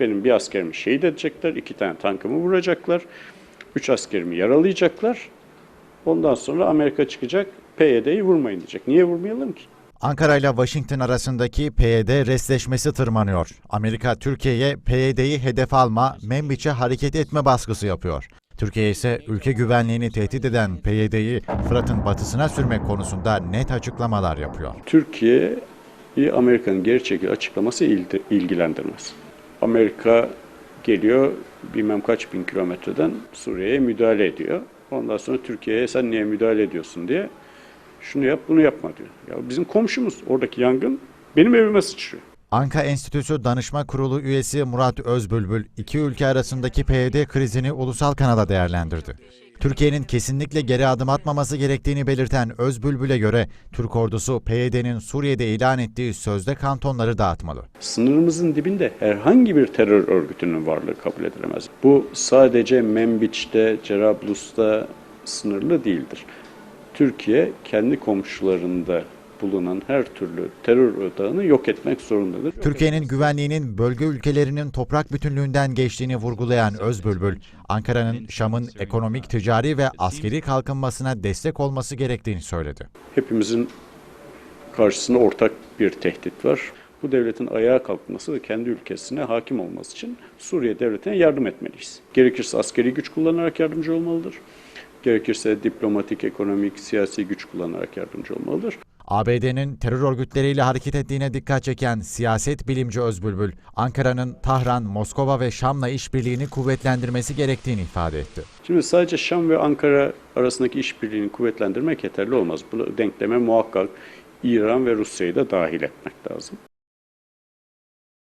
Benim bir askerimi şehit edecekler, iki tane tankımı vuracaklar, üç askerimi yaralayacaklar. Ondan sonra Amerika çıkacak, PYD'yi vurmayın diyecek. Niye vurmayalım ki? Ankara ile Washington arasındaki PYD restleşmesi tırmanıyor. Amerika Türkiye'ye PYD'yi hedef alma, Membiç'e hareket etme baskısı yapıyor. Türkiye ise ülke güvenliğini tehdit eden PYD'yi Fırat'ın batısına sürmek konusunda net açıklamalar yapıyor. Türkiye'yi Amerika'nın geri çekil açıklaması ilgi- ilgilendirmez. Amerika geliyor bilmem kaç bin kilometreden Suriye'ye müdahale ediyor. Ondan sonra Türkiye'ye sen niye müdahale ediyorsun diye şunu yap bunu yapma diyor. Ya bizim komşumuz oradaki yangın benim evime sıçrıyor. Anka Enstitüsü Danışma Kurulu üyesi Murat Özbülbül, iki ülke arasındaki PYD krizini ulusal kanala değerlendirdi. Türkiye'nin kesinlikle geri adım atmaması gerektiğini belirten Özbülbül'e göre Türk ordusu PYD'nin Suriye'de ilan ettiği sözde kantonları dağıtmalı. Sınırımızın dibinde herhangi bir terör örgütünün varlığı kabul edilemez. Bu sadece Membiç'te, Cerablus'ta sınırlı değildir. Türkiye kendi komşularında bulunan her türlü terör odağını yok etmek zorundadır. Türkiye'nin güvenliğinin bölge ülkelerinin toprak bütünlüğünden geçtiğini vurgulayan Özbülbül, Ankara'nın Şam'ın ekonomik, ticari ve askeri kalkınmasına destek olması gerektiğini söyledi. Hepimizin karşısında ortak bir tehdit var. Bu devletin ayağa kalkması ve kendi ülkesine hakim olması için Suriye devletine yardım etmeliyiz. Gerekirse askeri güç kullanarak yardımcı olmalıdır. Gerekirse diplomatik, ekonomik, siyasi güç kullanarak yardımcı olmalıdır. ABD'nin terör örgütleriyle hareket ettiğine dikkat çeken siyaset bilimci Özbülbül, Ankara'nın Tahran, Moskova ve Şam'la işbirliğini kuvvetlendirmesi gerektiğini ifade etti. Şimdi sadece Şam ve Ankara arasındaki işbirliğini kuvvetlendirmek yeterli olmaz. Bu denkleme muhakkak İran ve Rusya'yı da dahil etmek lazım.